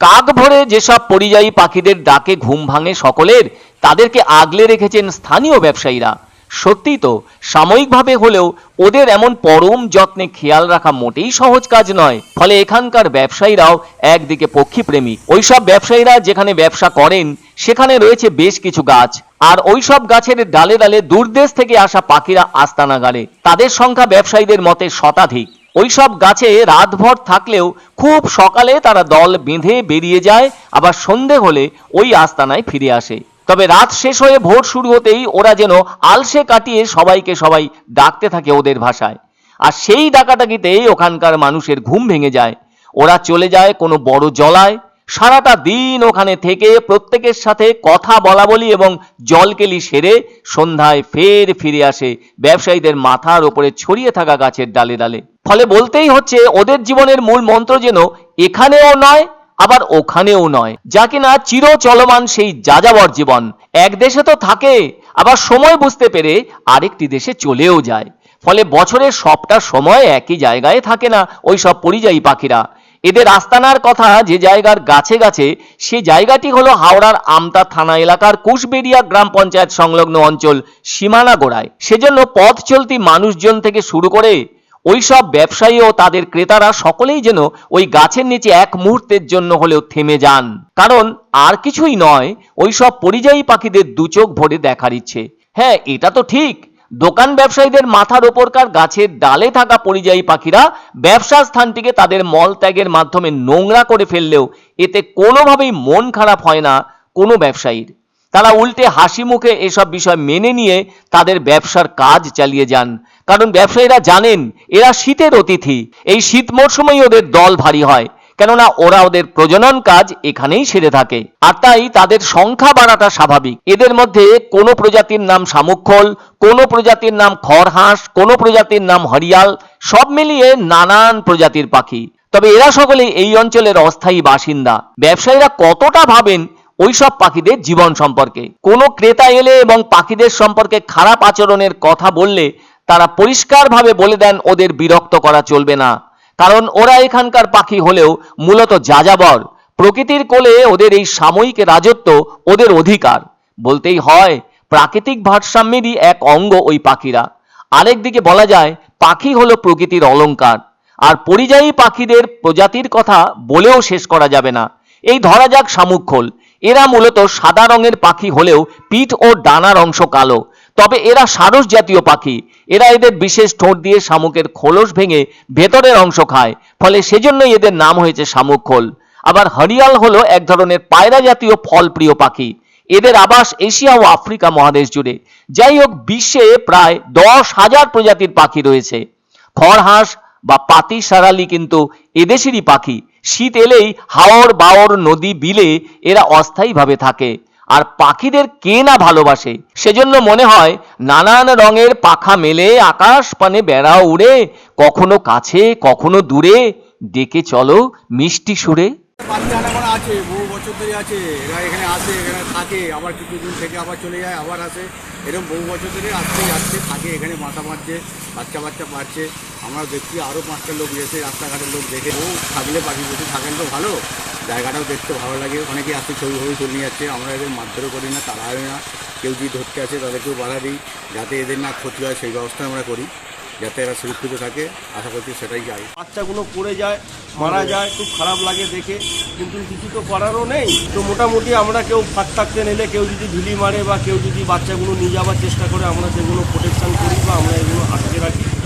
কাক ভরে যেসব পরিযায়ী পাখিদের ডাকে ঘুম ভাঙে সকলের, তাদেরকে আগলে রেখেছেন স্থানীয় ব্যবসায়ীরা। সত্যি তো, সাময়িকভাবে হলেও ওদের এমন পরম যত্নে খেয়াল রাখা মোটেই সহজ কাজ নয়। ফলে এখানকার ব্যবসায়ীরাও একদিকে পক্ষীপ্রেমী। ওইসব ব্যবসায়ীরা যেখানে ব্যবসা করেন, সেখানে রয়েছে বেশ কিছু গাছ। আর ওইসব গাছের ডালে ডালে দূরদেশ থেকে আসা পাখিরা আস্তানা গাড়ে তাদের সংখ্যা ব্যবসায়ীদের মতে শতাধিক। ওইসব গাছে রাতভর থাকলেও খুব সকালে তারা দল বেঁধে বেরিয়ে যায়, আবার সন্ধে হলে ওই আস্তানায় ফিরে আসে। তবে রাত শেষ হয়ে ভোর শুরু হতেই ওরা যেন আলসে কাটিয়ে সবাইকে সবাই ডাকতে থাকে ওদের ভাষায়। আর সেই ডাকাডাকিতেই ওখানকার মানুষের ঘুম ভেঙে যায়। ওরা চলে যায় কোনো বড় জলায় সারাটা দিন ওখানে থেকে প্রত্যেকের সাথে কথা বলা বলি এবং জলকেলি সেরে সন্ধ্যায় ফের ফিরে আসে। ব্যবসায়ীদের মাথার ওপরে ছড়িয়ে থাকা গাছের ডালে ডালে। ফলে বলতেই হচ্ছে, ওদের জীবনের মূল মন্ত্র যেন এখানেও নয়, আবার ওখানেও নয়। যা কিনা চির চলমান সেই যাযাবর জীবন। এক দেশে তো থাকে, আবার সময় বুঝতে পেরে আরেকটি দেশে চলেও যায়। ফলে বছরের সবটা সময় একই জায়গায় থাকে না ওই সব পরিযায়ী পাখিরা। এদের আস্তানার কথা যে জায়গার গাছে গাছে, সে জায়গাটি হলো হাওড়ার আমতা থানা এলাকার কুশবেড়িয়া গ্রাম পঞ্চায়েত সংলগ্ন অঞ্চল সীমানা গোড়ায়। সেজন্য পথ চলতি মানুষজন থেকে শুরু করে ওইসব ব্যবসায়ী ও তাদের ক্রেতারা সকলেই যেন ওই গাছের নিচে এক মুহূর্তের জন্য হলেও থেমে যান। কারণ আর কিছুই নয়, ওইসব পরিযায়ী পাখিদের দুচোখ ভরে দেখার ইচ্ছে। হ্যাঁ এটা তো ঠিক দোকান ব্যবসায়ীদের মাথার ওপরকার গাছের ডালে থাকা পরিযায়ী পাখিরা ব্যবসা স্থানটিকে তাদের মল ত্যাগের মাধ্যমে নোংরা করে ফেললেও এতে কোনোভাবেই মন খারাপ হয় না কোনো ব্যবসায়ীর। তারা উল্টে হাসি মুখে এসব বিষয় মেনে নিয়ে তাদের ব্যবসার কাজ চালিয়ে যান। কারণ ব্যবসায়ীরা জানেন, এরা শীতের অতিথি। এই শীত মরশুমেই ওদের দল ভারী হয়। কেননা ওরা ওদের প্রজনন কাজ এখানেই সেরে থাকে। আর তাই তাদের সংখ্যা বাড়াটা স্বাভাবিক। এদের মধ্যে কোনো প্রজাতির নাম শামুকখোল, কোনো প্রজাতির নাম খড়হাঁস, কোনো প্রজাতির নাম হরিয়াল, সব মিলিয়ে নানান প্রজাতির পাখি। তবে এরা সকলে এই অঞ্চলের অস্থায়ী বাসিন্দা। ব্যবসায়ীরা কতটা ভাবেন ওইসব পাখিদের জীবন সম্পর্কে? কোনো ক্রেতা এলে এবং পাখিদের সম্পর্কে খারাপ আচরণের কথা বললে তারা পরিষ্কারভাবে বলে দেন ওদের বিরক্ত করা চলবে না। কারণ ওরা এখানকার পাখি হলেও মূলত যাযাবর। প্রকৃতির কোলে ওদের এই সাময়িক রাজত্ব ওদের অধিকার। বলতেই হয়, প্রাকৃতিক ভারসাম্যেরই এক অঙ্গ ওই পাখিরা। আরেকদিকে বলা যায়, পাখি হলো প্রকৃতির অলংকার আর পরিযায়ী পাখিদের প্রজাতির কথা বলেও শেষ করা যাবে না। এই ধরা যাক শামুকখোল। এরা মূলত সাদা রঙের পাখি হলেও পিঠ ও ডানার অংশ কালো। তবে এরা সারস জাতীয় পাখি। এরা এদের বিশেষ ঠোঁট দিয়ে শামুকের খোলস ভেঙে ভেতরের অংশ খায়, ফলে সেজন্যই এদের নাম হয়েছে শামুক খোল। আবার হরিয়াল হলো এক ধরনের পায়রা জাতীয় ফলপ্রিয় পাখি। এদের আবাস এশিয়া ও আফ্রিকা মহাদেশ জুড়ে। যাই হোক, বিশ্বে প্রায় দশ হাজার প্রজাতির পাখি রয়েছে। খড়হাঁস বা পাতি সারালি কিন্তু এদেশেরই পাখি। শীত এলেই হাওর বাওর নদী বিলে এরা অস্থায়ীভাবে থাকে। আর পাখিদের কে না ভালোবাসে? সেজন্য মনে হয়, নানান রঙের পাখা মেলে, আকাশ পানে বেড়া উড়ে, কখনো কাছে, কখনো দূরে, ডেকে চলো মিষ্টি সুরে। বাচ্চা আছে, বহু বছর ধরে আছে। এরা এখানে আসে, এখানে থাকে, আবার কিছুদিন থেকে আবার চলে যায়, আবার আসে। এরকম বহু বছর ধরে যাচ্ছে থাকে, এখানে মাথা মারছে, বাচ্চা বাচ্চা পাচ্ছে আমরা দেখছি আরও পাঁচটা লোক এসে রাস্তাঘাটের লোক দেখে ও থাকলে পাখি বসে থাকেন তো, ভালো। জায়গাটাও দেখতে ভালো লাগে। অনেকে আসছে, ছবি ছবি তুলে যাচ্ছে। আমরা এদের মারধরও করি না হয় না। কেউ যদি ধরতে আসে, তাদেরকেও বাধা দিই, যাতে এদের না ক্ষতি হয়, সেই ব্যবস্থা আমরা করি। যাতে এরা সুরক্ষিত থাকে, আশা করছি সেটাই যায় বাচ্চাগুলো পড়ে যায়, মারা যায়, খুব খারাপ লাগে দেখে, কিন্তু কিছু তো করারও নেই। তো মোটামুটি আমরা কেউ ফাঁক থাকতে নিলে কেউ যদি ঢিলি মারে বা কেউ যদি বাচ্চাগুলো নিয়ে যাওয়ার চেষ্টা করে, আমরা সেগুলো প্রোটেকশান করি বা আমরা এগুলো আটক